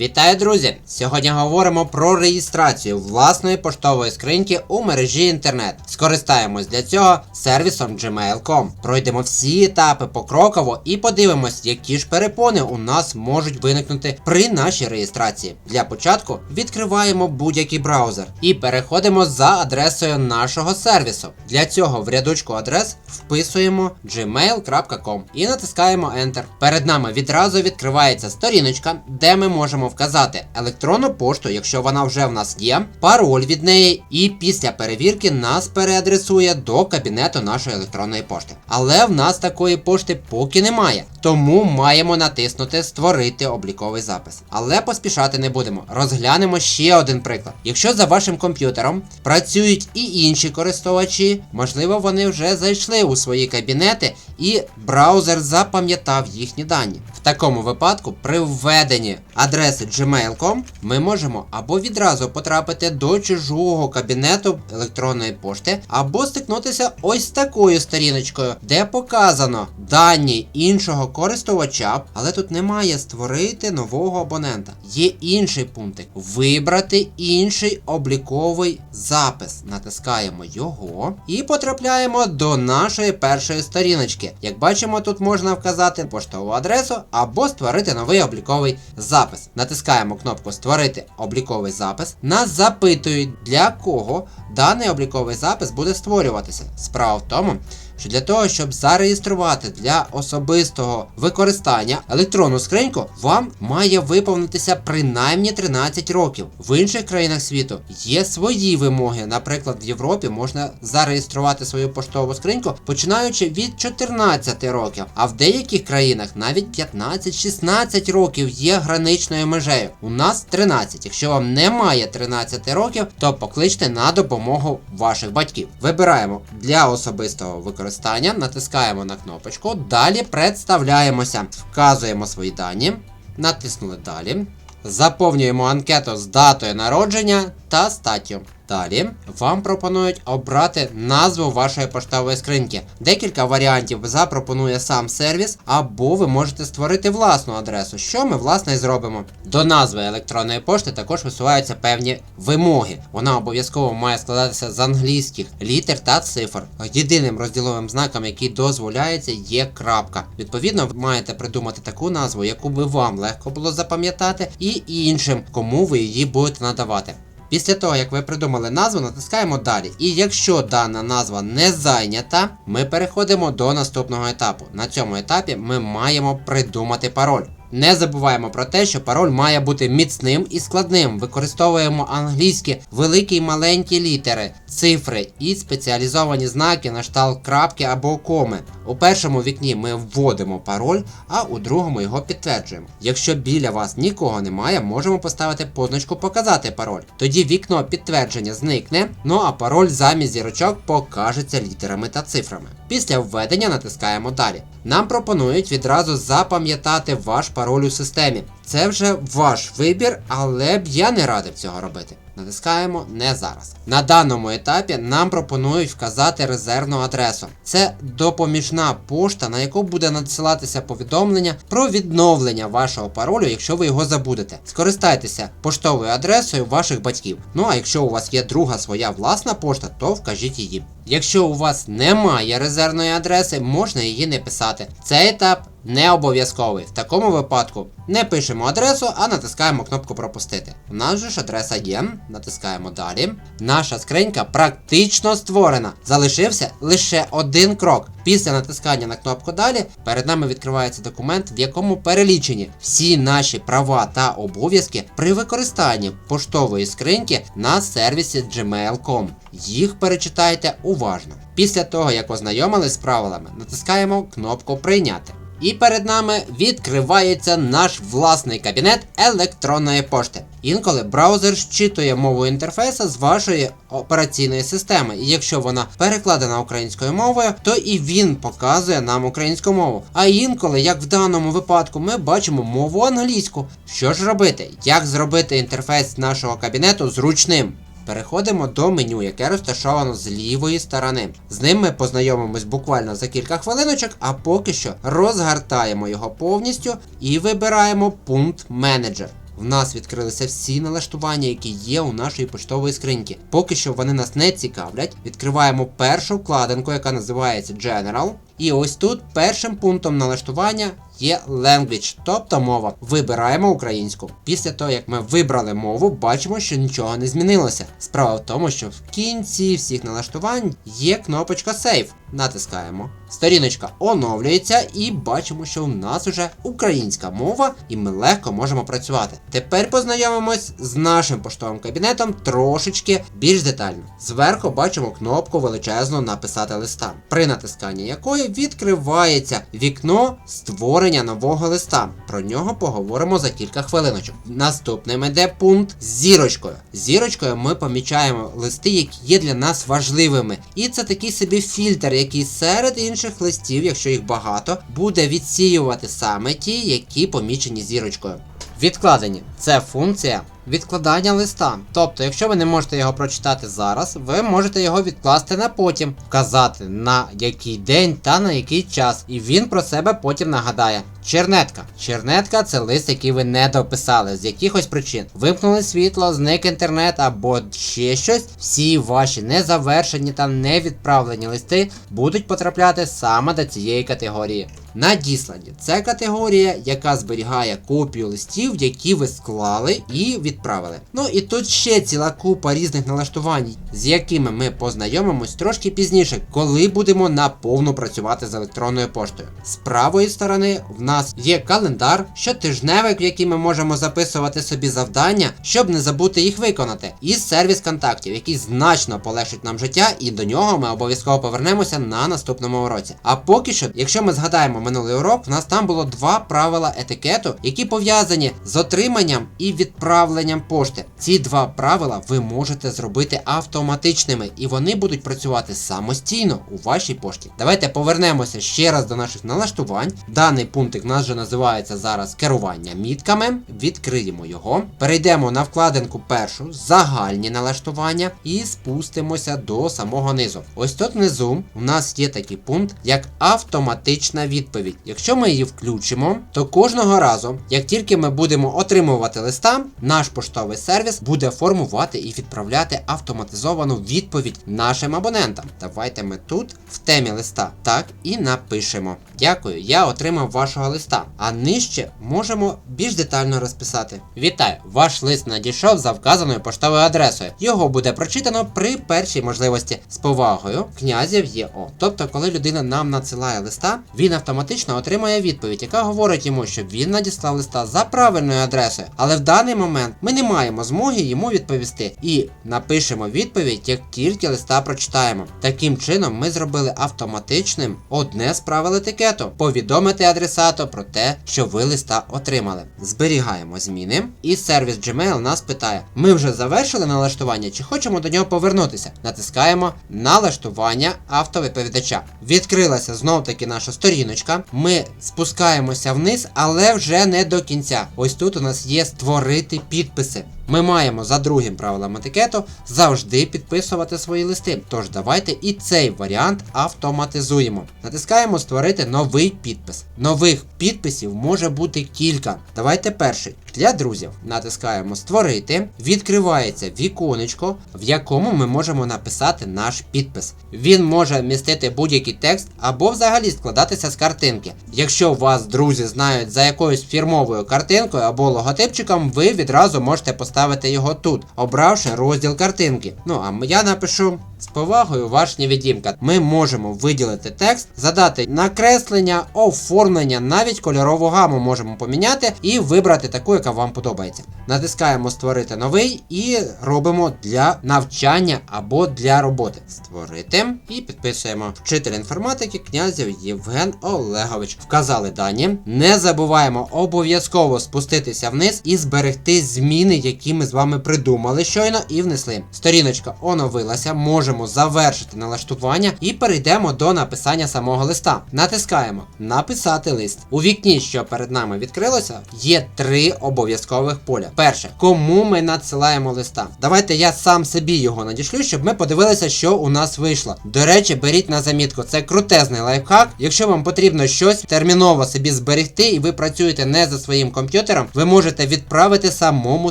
Вітаю, друзі! Сьогодні говоримо про реєстрацію власної поштової скриньки у мережі інтернет. Скористаємось для цього сервісом gmail.com. Пройдемо всі етапи покроково і подивимось, які ж перепони у нас можуть виникнути при нашій реєстрації. Для початку відкриваємо будь-який браузер і переходимо за адресою нашого сервісу. Для цього в рядочку адрес вписуємо gmail.com і натискаємо Enter. Перед нами відразу відкривається сторіночка, де ми можемо вказати електронну пошту, якщо вона вже в нас є, пароль від неї, і після перевірки нас переадресує до кабінету нашої електронної пошти. Але в нас такої пошти поки немає, тому маємо натиснути Створити обліковий запис. Але поспішати не будемо. Розглянемо ще один приклад. Якщо за вашим комп'ютером працюють і інші користувачі, можливо, вони вже зайшли у свої кабінети і браузер запам'ятав їхні дані. В такому випадку, при введенні адреси gmail.com ми можемо або відразу потрапити до чужого кабінету електронної пошти, або стикнутися ось такою сторіночкою, де показано дані іншого користувача, але тут немає створити нового абонента. Є інший пунктик вибрати інший обліковий запис. Натискаємо його і потрапляємо до нашої першої сторіночки. Як бачимо, тут можна вказати поштову адресу або створити новий обліковий запис. Натискаємо кнопку Створити обліковий запис. Нас запитують, для кого даний обліковий запис буде створюватися. Справа в тому, що для того, щоб зареєструвати для особистого використання електронну скриньку, вам має виповнитися принаймні 13 років. В інших країнах світу є свої вимоги. Наприклад, в Європі можна зареєструвати свою поштову скриньку починаючи від 14 років, а в деяких країнах навіть 15-16 років є граничною межею. У нас 13. Якщо вам немає 13 років, то покличте на допомогу ваших батьків. Вибираємо для особистого використання, натискаємо на кнопочку, далі представляємося, вказуємо свої дані, натиснули далі. Заповнюємо анкету з датою народження та статтю. Далі вам пропонують обрати назву вашої поштової скриньки. Декілька варіантів запропонує сам сервіс, або ви можете створити власну адресу, що ми власне і зробимо. До назви електронної пошти також висуваються певні вимоги. Вона обов'язково має складатися з англійських літер та цифр. Єдиним розділовим знаком, який дозволяється, є крапка. Відповідно, ви маєте придумати таку назву, яку би вам легко було запам'ятати, і іншим, кому ви її будете надавати. Після того, як ви придумали назву, натискаємо далі. І якщо дана назва не зайнята, ми переходимо до наступного етапу. На цьому етапі ми маємо придумати пароль. Не забуваємо про те, що пароль має бути міцним і складним. Використовуємо англійські великі й маленькі літери, цифри і спеціалізовані знаки на штал крапки або коми. У першому вікні ми вводимо пароль, а у другому його підтверджуємо. Якщо біля вас нікого немає, можемо поставити позначку Показати пароль. Тоді вікно підтвердження зникне, ну а пароль замість зірочок покажеться літерами та цифрами. Після введення натискаємо далі. Нам пропонують відразу запам'ятати ваш пароль у системі. Це вже ваш вибір, але б я не радив цього робити. Натискаємо не зараз. На даному етапі нам пропонують вказати резервну адресу. Це допоміжна пошта, на яку буде надсилатися повідомлення про відновлення вашого паролю, якщо ви його забудете. Скористайтеся поштовою адресою ваших батьків. Ну а якщо у вас є друга своя власна пошта, то вкажіть її. Якщо у вас немає резервної адреси, можна її не писати. Цей етап не обов'язковий. В такому випадку не пишемо адресу, а натискаємо кнопку Пропустити. У нас же ж адреса є, натискаємо далі. Наша скринька практично створена. Залишився лише один крок. Після натискання на кнопку Далі перед нами відкривається документ, в якому перелічені всі наші права та обов'язки при використанні поштової скриньки на сервісі gmail.com. Їх перечитайте уважно. Після того, як ознайомились з правилами, натискаємо кнопку Прийняти. І перед нами відкривається наш власний кабінет електронної пошти. Інколи браузер щитує мову інтерфейсу з вашої операційної системи, і якщо вона перекладена українською мовою, то і він показує нам українську мову. А інколи, як в даному випадку, ми бачимо мову англійську. Що ж робити? Як зробити інтерфейс нашого кабінету зручним? Переходимо до меню, яке розташовано з лівої сторони. З ним ми познайомимось буквально за кілька хвилиночок, а поки що розгортаємо його повністю і вибираємо пункт менеджер. в нас відкрилися всі налаштування, які є у нашої поштової скриньки. Поки що вони нас не цікавлять. Відкриваємо першу вкладинку, яка називається General. І ось тут першим пунктом налаштування є language, тобто мова. Вибираємо українську. Після того, як ми вибрали мову, бачимо, що нічого не змінилося. Справа в тому, що в кінці всіх налаштувань є кнопочка Save. Натискаємо. Сторіночка оновлюється і бачимо, що у нас вже українська мова, і ми легко можемо працювати. Тепер познайомимось з нашим поштовим кабінетом трошечки більш детально. Зверху бачимо кнопку величезну написати листа, при натисканні якої відкривається вікно створення нового листа. Про нього поговоримо за кілька хвилиночок. Наступним іде пункт з зірочкою. Зірочкою ми помічаємо листи, які є для нас важливими. І це такий собі фільтр, який серед інших листів, якщо їх багато, буде відсіювати саме ті, які помічені зірочкою. Відкладені це функція відкладання листа. Тобто, якщо ви не можете його прочитати зараз, ви можете його відкласти на потім, вказати на який день та на який час, і він про себе потім нагадає. Чернетка. Чернетка це лист, який ви не дописали з якихось причин. Вимкнули світло, зник інтернет або ще щось. Всі ваші незавершені та невідправлені листи будуть потрапляти саме до цієї категорії. Надіслані це категорія, яка зберігає копію листів, які ви склали і відправили. Ну і тут ще ціла купа різних налаштувань, з якими ми познайомимось трошки пізніше, коли будемо наповну працювати з електронною поштою. З правої сторони в нас є календар, щотижневик, в який ми можемо записувати собі завдання, щоб не забути їх виконати, і сервіс контактів, який значно полегшить нам життя, і до нього ми обов'язково повернемося на наступному уроці. А поки що, якщо ми згадаємо минулий урок, в нас там було два правила етикету, які пов'язані з отриманням і відправленням пошти. Ці два правила ви можете зробити автоматичними, і вони будуть працювати самостійно у вашій пошті. Давайте повернемося ще раз до наших налаштувань. Даний пунктик у нас вже називається зараз керування мітками. Відкриємо його. Перейдемо на вкладинку першу загальні налаштування і спустимося до самого низу. Ось тут внизу у нас є такий пункт, як автоматична відповідь. Якщо ми її включимо, то кожного разу, як тільки ми будемо отримувати листа, наш поштовий сервіс буде формувати і відправляти автоматизовану відповідь нашим абонентам. Давайте ми тут в темі листа так і напишемо. Дякую, я отримав вашого листа. А нижче можемо більш детально розписати. Вітаю! Ваш лист надійшов за вказаною поштовою адресою. Його буде прочитано при першій можливості з повагою князів ЄО. Тобто, коли людина нам надсилає листа, він автоматично отримає відповідь, яка говорить йому, що він надіслав листа за правильною адресою. Але в даний момент ми не маємо змоги йому відповісти. І напишемо відповідь, як тільки листа прочитаємо. Таким чином, ми зробили автоматичним одне з правил етикету повідомити адресату про те, що ви листа отримали. Зберігаємо зміни, і сервіс Gmail нас питає: ми вже завершили налаштування чи хочемо до нього повернутися? Натискаємо налаштування автовідповідача. Відкрилася знов таки наша сторіночка. Ми спускаємося вниз, але вже не до кінця. Ось тут у нас є створити підписи. Ми маємо за другим правилом етикету завжди підписувати свої листи. Тож давайте і цей варіант автоматизуємо. Натискаємо створити новий підпис. Нових підписів може бути кілька. Давайте перший. Для друзів натискаємо створити. Відкривається віконечко, в якому ми можемо написати наш підпис. Він може містити будь-який текст або взагалі складатися з картинки. Якщо вас друзі знають за якоюсь фірмовою картинкою або логотипчиком, ви відразу можете поставити його тут, обравши розділ картинки. Ну а я напишу. З повагою, ваш невідімка. Ми можемо виділити текст, задати накреслення, оформлення, навіть кольорову гаму можемо поміняти і вибрати таку, яка вам подобається. Натискаємо створити новий і робимо для навчання або для роботи. Створити і підписуємо вчитель інформатики князів Євген Олегович. Вказали дані. Не забуваємо обов'язково спуститися вниз і зберегти зміни, які ми з вами придумали щойно і внесли. Сторіночка оновилася. Можемо завершити налаштування і перейдемо до написання самого листа. Натискаємо Написати лист. У вікні, що перед нами відкрилося, є три обов'язкових поля. Перше, кому ми надсилаємо листа. Давайте я сам собі його надішлю, щоб ми подивилися, що у нас вийшло. До речі, беріть на замітку, це крутезний лайфхак. Якщо вам потрібно щось терміново собі зберегти, і ви працюєте не за своїм комп'ютером, ви можете відправити самому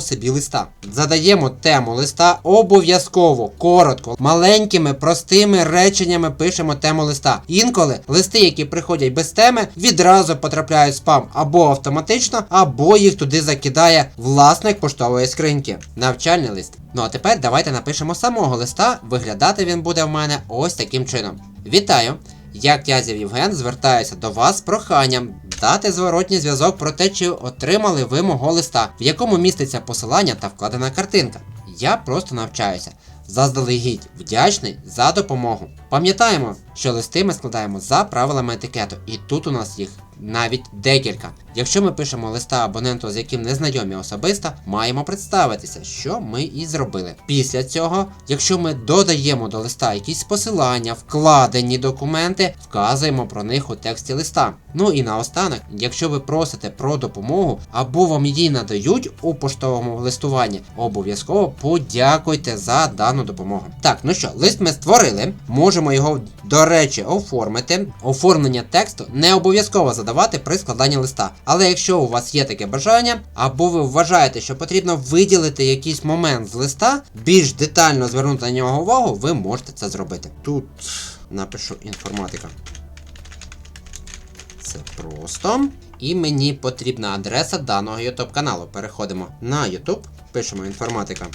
собі листа. Задаємо тему листа обов'язково, коротко, маленькими, простими реченнями пишемо тему листа. Інколи листи, які приходять без теми, відразу потрапляють в спам або автоматично, або їх туди закидає власник поштової скриньки. Навчальний лист. Ну а тепер давайте напишемо самого листа. Виглядати він буде в мене ось таким чином. Вітаю! Я князів Євген звертаюся до вас з проханням дати зворотній зв'язок про те, чи отримали ви мого листа, в якому міститься посилання та вкладена картинка. Я просто навчаюся. Заздалегідь вдячний за допомогу. Пам'ятаємо, що листи ми складаємо за правилами етикету, і тут у нас їх навіть декілька. Якщо ми пишемо листа абоненту, з яким не знайомі особисто, маємо представитися, що ми і зробили. Після цього, якщо ми додаємо до листа якісь посилання, вкладені документи, вказуємо про них у тексті листа. Ну і наостанок, якщо ви просите про допомогу або вам її надають у поштовому листуванні, обов'язково подякуйте за дану допомогу. Так, ну що, лист ми створили, можемо його, до речі, оформити. Оформлення тексту не обов'язково задавати при складанні листа. Але якщо у вас є таке бажання, або ви вважаєте, що потрібно виділити якийсь момент з листа, більш детально звернути на нього увагу, ви можете це зробити. Тут напишу інформатика. Це просто. І мені потрібна адреса даного YouTube каналу. Переходимо на YouTube, пишемо інформатика.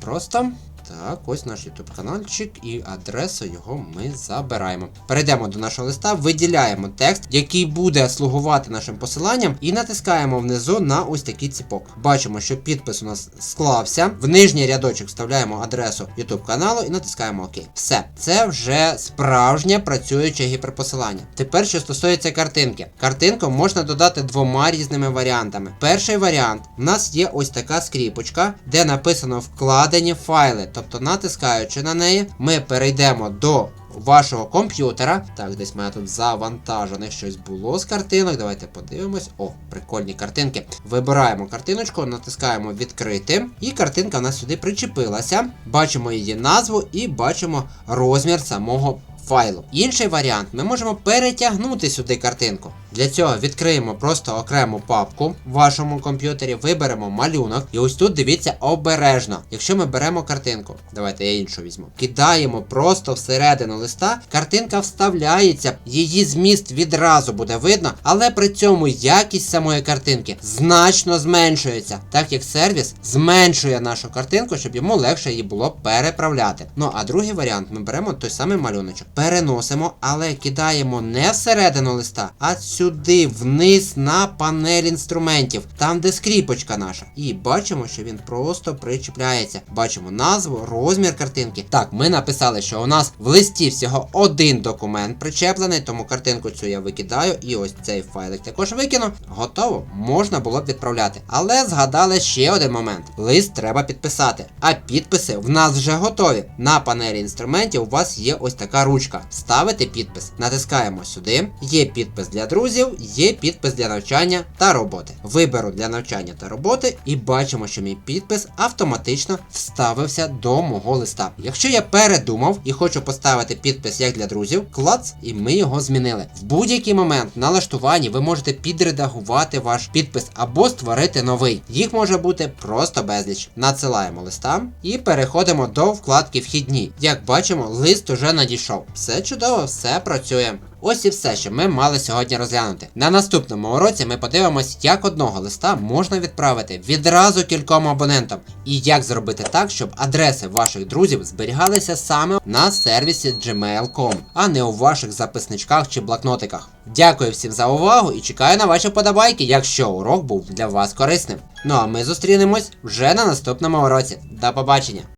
Просто. Так, ось наш YouTube каналчик і адресу його ми забираємо. Перейдемо до нашого листа, виділяємо текст, який буде слугувати нашим посиланням, і натискаємо внизу на ось такий ціпок. Бачимо, що підпис у нас склався. В нижній рядочок вставляємо адресу YouTube каналу і натискаємо ОК. Все, це вже справжнє працююче гіперпосилання. Тепер, що стосується картинки, картинку можна додати двома різними варіантами. Перший варіант у нас є ось така скріпочка, де написано вкладені файли. Тобто, натискаючи на неї, ми перейдемо до вашого комп'ютера. Так, десь в мене тут завантажене щось було з картинок. Давайте подивимось. О, прикольні картинки. Вибираємо картиночку, натискаємо відкрити. І картинка в нас сюди причепилася. Бачимо її назву і бачимо розмір самого файлу. Інший варіант, ми можемо перетягнути сюди картинку. Для цього відкриємо просто окрему папку в вашому комп'ютері, виберемо малюнок, і ось тут дивіться обережно. Якщо ми беремо картинку, давайте я іншу візьму. Кидаємо просто всередину листа, картинка вставляється, її зміст відразу буде видно, але при цьому якість самої картинки значно зменшується, так як сервіс зменшує нашу картинку, щоб йому легше її було переправляти. Ну а другий варіант, ми беремо той самий малюночок, переносимо, але кидаємо не всередину листа, а сюди вниз на панель інструментів, там де скріпочка наша. І бачимо, що він просто причіпляється. Бачимо назву, розмір картинки. Так, ми написали, що у нас в листі всього один документ причеплений, тому картинку цю я викидаю. І ось цей файлик також викину. Готово, можна було б відправляти. Але згадали ще один момент: лист треба підписати. А підписи в нас вже готові. На панелі інструментів у вас є ось така ручка. Ставите підпис, натискаємо сюди. Є підпис для друзів, є підпис для навчання та роботи. Виберу для навчання та роботи і бачимо, що мій підпис автоматично вставився до мого листа. Якщо я передумав і хочу поставити підпис як для друзів, клац, і ми його змінили. В будь-який момент на налаштуванні ви можете підредагувати ваш підпис або створити новий. Їх може бути просто безліч. Надсилаємо листа і переходимо до вкладки Вхідні. Як бачимо, лист уже надійшов. Все чудово, все працює. Ось і все, що ми мали сьогодні розглянути. На наступному уроці ми подивимось, як одного листа можна відправити відразу кільком абонентам, і як зробити так, щоб адреси ваших друзів зберігалися саме на сервісі gmail.com, а не у ваших записничках чи блокнотиках. Дякую всім за увагу і чекаю на ваші подобайки, якщо урок був для вас корисним. Ну а ми зустрінемось вже на наступному уроці. До побачення!